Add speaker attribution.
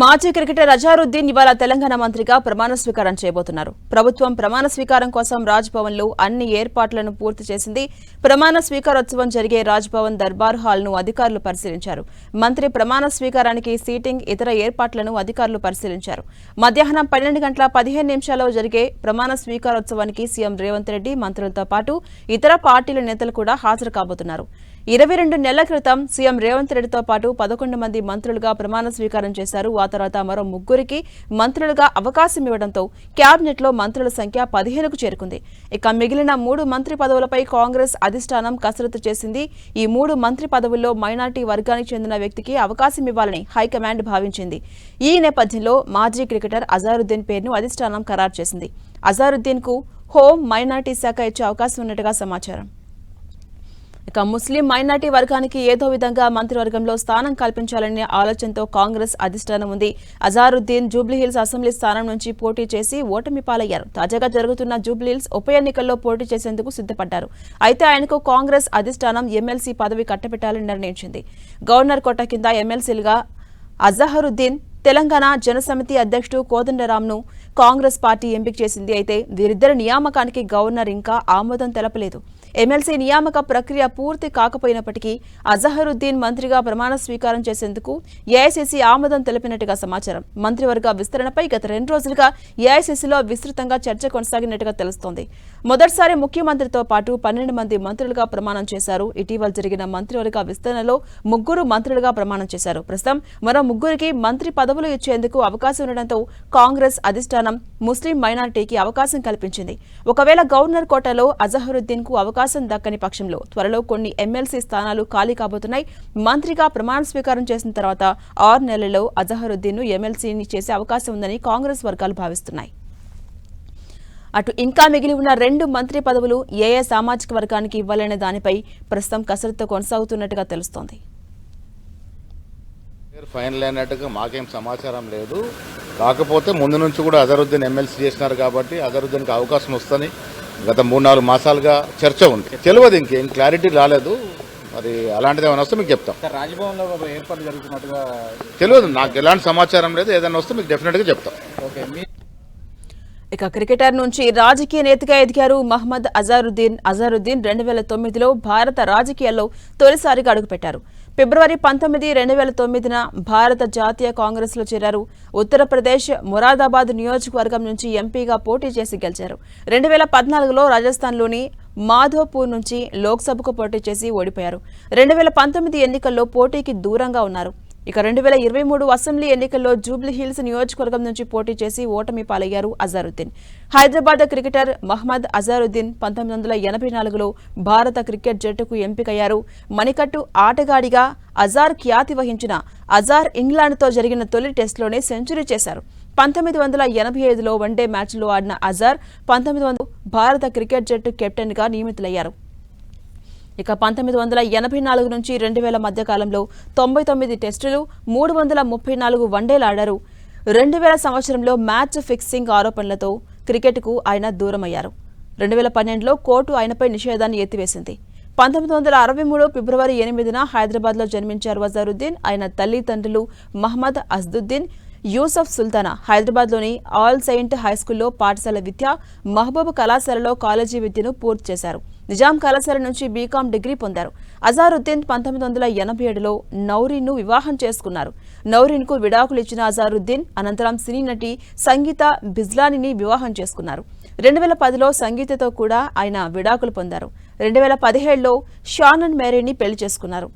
Speaker 1: మాజీ క్రికెటర్ అజారుద్దీన్ ఇవాళ తెలంగాణ మంత్రిగా ప్రమాణ స్వీకారం చేయబోతున్నారు. ప్రభుత్వం ప్రమాణ స్వీకారం కోసం రాజ్భవన్లో అన్ని ఏర్పాట్లను పూర్తి చేసింది. ప్రమాణ స్వీకారోత్సవం జరిగే రాజ్భవన్ దర్బార్ హాల్ను అధికారులు పరిశీలించారు. మంత్రి ప్రమాణ స్వీకారానికి సీటింగ్ ఇతర ఏర్పాట్లను అధికారులు పరిశీలించారు. మధ్యాహ్నం పన్నెండు గంటల పదిహేను నిమిషాల్లో జరిగే ప్రమాణ స్వీకారోత్సవానికి సీఎం రేవంత్ రెడ్డి మంత్రులతో పాటు ఇతర పార్టీల నేతలు కూడా హాజరు కాబోతున్నారు. ఇరవై రెండు నెలల క్రితం సీఎం రేవంత్ రెడ్డితో పాటు పదకొండు మంది మంత్రులుగా ప్రమాణ స్వీకారం చేశారు. ఆ తర్వాత మరో ముగ్గురికి మంత్రులుగా అవకాశం ఇవ్వడంతో కేబినెట్లో మంత్రుల సంఖ్య పదిహేనుకు చేరుకుంది. ఇక మిగిలిన మూడు మంత్రి పదవులపై కాంగ్రెస్ అధిష్టానం కసరత్తు చేసింది. ఈ మూడు మంత్రి పదవుల్లో మైనార్టీ వర్గానికి చెందిన వ్యక్తికి అవకాశం ఇవ్వాలని హైకమాండ్ భావించింది. ఈ నేపథ్యంలో మాజీ క్రికెటర్ అజారుద్దీన్ పేరును అధిష్టానం ఖరారు చేసింది. అజారుద్దీన్కు హోం మైనార్టీ శాఖ ఇచ్చే అవకాశం ఉన్నట్టుగా సమాచారం. ఇక ముస్లిం మైనార్టీ వర్గానికి ఏదో విధంగా మంత్రివర్గంలో స్థానం కల్పించాలనే ఆలోచనతో కాంగ్రెస్ అధిష్టానం ఉంది. అజారుద్దీన్ జూబ్లీహిల్స్ అసెంబ్లీ స్థానం నుంచి పోటీ చేసి ఓటమి పాలయ్యారు. తాజాగా జరుగుతున్న జూబ్లీహిల్స్ ఉప ఎన్నికల్లో పోటీ చేసేందుకు సిద్ధపడ్డారు. అయితే ఆయనకు కాంగ్రెస్ అధిష్టానం ఎమ్మెల్సీ పదవి కట్టబెట్టాలని నిర్ణయించింది. గవర్నర్ కోట కింద ఎమ్మెల్సీలుగా అజహరుద్దీన్ తెలంగాణ జనసమితి అధ్యక్షుడు కోదండరామ్ను కాంగ్రెస్ పార్టీ ఎంపిక చేసింది. అయితే వీరిద్దరి నియామకానికి గవర్నర్ ఇంకా ఆమోదం తెలపలేదు. ఎమ్మెల్సీ నియామక ప్రక్రియ పూర్తి కాకపోయినప్పటికీ అజహరుద్దీన్ మంత్రిగా ప్రమాణ స్వీకారం చేసేందుకు ఏఐసీసీ ఆమోదం తెలిపినట్టుగా సమాచారం. మంత్రివర్గ విస్తరణపై గత రెండు రోజులుగా ఏఐసీసీలో విస్తృతంగా చర్చ కొనసాగినట్టుగా తెలుస్తోంది. మొదటిసారి ముఖ్యమంత్రితో పాటు పన్నెండు మంది మంత్రులుగా ప్రమాణం చేశారు. ఇటీవల జరిగిన మంత్రివర్గ విస్తరణలో ముగ్గురు మంత్రులుగా ప్రమాణం చేశారు. ప్రస్తుతం మరో ముగ్గురికి మంత్రి పదవులు ఇచ్చేందుకు అవకాశం ఉండడంతో కాంగ్రెస్ అధిష్టానం ముస్లిం మైనారిటీకి అవకాశం కల్పించింది. ఒకవేళ గవర్నర్ కోటలో అజహరుద్దీన్కు అవకాశం దక్కని పక్షంలో త్వరలో కొన్ని ఎమ్మెల్సీ స్థానాలు ఖాళీ కాబోతున్నాయి. మంత్రిగా ప్రమాణ స్వీకారం చేసిన తర్వాత ఆరు నెలల్లో అజహరుద్దీన్ను ఎమ్మెల్సీని చేసే అవకాశం ఉందని కాంగ్రెస్ వర్గాలు భావిస్తున్నాయి. అటు ఇంకా మిగిలి ఉన్న రెండు మంత్రి పదవులు ఏ ఏ సామాజిక వర్గానికి ఇవ్వాలనే దానిపై ప్రస్తుతం కసరత్తు కొనసాగుతున్నట్టుగా తెలుస్తోంది.
Speaker 2: పేరు ఫైనల్ అయినట్టుగా మాకేం సమాచారం లేదు. కాకపోతే ముందు నుంచి కూడా అజరుద్దీన్ ఎమ్మెల్సీ చేసినారు కాబట్టి అజరుద్దీన్కి అవకాశం వస్తుంది గత మూడు నాలుగు మాసాలుగా చర్చ ఉంది. తెలియదు ఇంకేం క్లారిటీ రాలేదు. మరి అలాంటిది ఏమైనా వస్తే మీకు చెప్తాం.
Speaker 3: సార్ రాజ్భవన్లో ఏర్పాటు జరుగుతున్నట్టుగా
Speaker 2: తెలియదు నాకు ఎలాంటి సమాచారం లేదు. ఏదైనా వస్తే మీకు డెఫినెట్గా చెప్తాం.
Speaker 3: ఓకే మీ
Speaker 1: ఇక క్రికెటర్ నుంచి రాజకీయ నేతగా ఎదిగారు మహ్మద్ అజారుద్దీన్. అజారుద్దీన్ రెండు వేల తొమ్మిదిలో భారత రాజకీయాల్లో తొలిసారిగా అడుగుపెట్టారు. ఫిబ్రవరి పంతొమ్మిది రెండు వేల తొమ్మిదిన భారత జాతీయ కాంగ్రెస్లో చేరారు. ఉత్తరప్రదేశ్ మొరాదాబాద్ నియోజకవర్గం నుంచి ఎంపీగా పోటీ చేసి గెలిచారు. రెండు వేల పద్నాలుగులో రాజస్థాన్లోని మాధోపూర్ నుంచి లోక్సభకు పోటీ చేసి ఓడిపోయారు. రెండు వేల పంతొమ్మిది ఎన్నికల్లో పోటీకి దూరంగా ఉన్నారు. ఇక రెండు వేల ఇరవై మూడు అసెంబ్లీ ఎన్నికల్లో జూబ్లీ హిల్స్ నియోజకవర్గం నుంచి పోటీ చేసి ఓటమి పాలయ్యారు అజారుద్దీన్. హైదరాబాద్ క్రికెటర్ మహ్మద్ అజారుద్దీన్ పంతొమ్మిది వందల ఎనభై నాలుగులో భారత క్రికెట్ జట్టుకు ఎంపికయ్యారు. మణికట్టు ఆటగాడిగా అజార్ ఖ్యాతి వహించిన అజార్ ఇంగ్లాండ్తో జరిగిన తొలి టెస్టులోనే సెంచరీ చేశారు. పంతొమ్మిది వందల ఎనభై ఐదులో వన్డే మ్యాచ్లో ఆడిన అజార్ పంతొమ్మిది వందల భారత క్రికెట్ జట్టు కెప్టెన్గా నియమితులయ్యారు. ఇక పంతొమ్మిది వందల ఎనభై నాలుగు నుంచి రెండు వేల మధ్య కాలంలో తొంభై తొమ్మిది టెస్టులు మూడు వందల ముప్పై నాలుగు వన్డేలు ఆడారు. రెండు వేల సంవత్సరంలో మ్యాచ్ ఫిక్సింగ్ ఆరోపణలతో క్రికెట్కు ఆయన దూరమయ్యారు. రెండు వేల పన్నెండులో కోర్టు ఆయనపై నిషేధాన్ని ఎత్తివేసింది. పంతొమ్మిది వందల అరవై మూడు ఫిబ్రవరి ఎనిమిదిన హైదరాబాద్లో జన్మించారు వజారుద్దీన్ ఆయన తల్లిదండ్రులు మహమ్మద్ అజ్దుద్దీన్ యూసఫ్ సుల్తానా. హైదరాబాద్లోని ఆల్ సెయింట్ హైస్కూల్లో పాఠశాల విద్య మహబూబ్ కళాశాలలో కాలేజీ విద్యను పూర్తి చేశారు. నిజాం కళాశాల నుంచి బీకాం డిగ్రీ పొందారు. అజారుద్దీన్ పంతొమ్మిది వందల ఎనభై ఏడులో నౌరీన్ను వివాహం చేసుకున్నారు. నౌరీన్కు విడాకులు ఇచ్చిన అజారుద్దీన్ అనంతరం సినీ నటి సంగీత బిజ్లానిని వివాహం చేసుకున్నారు. రెండు వేల పదిలో సంగీతతో కూడా ఆయన విడాకులు పొందారు. రెండు వేల పదిహేడులో షానన్ మేరీని పెళ్ళి చేసుకున్నారు.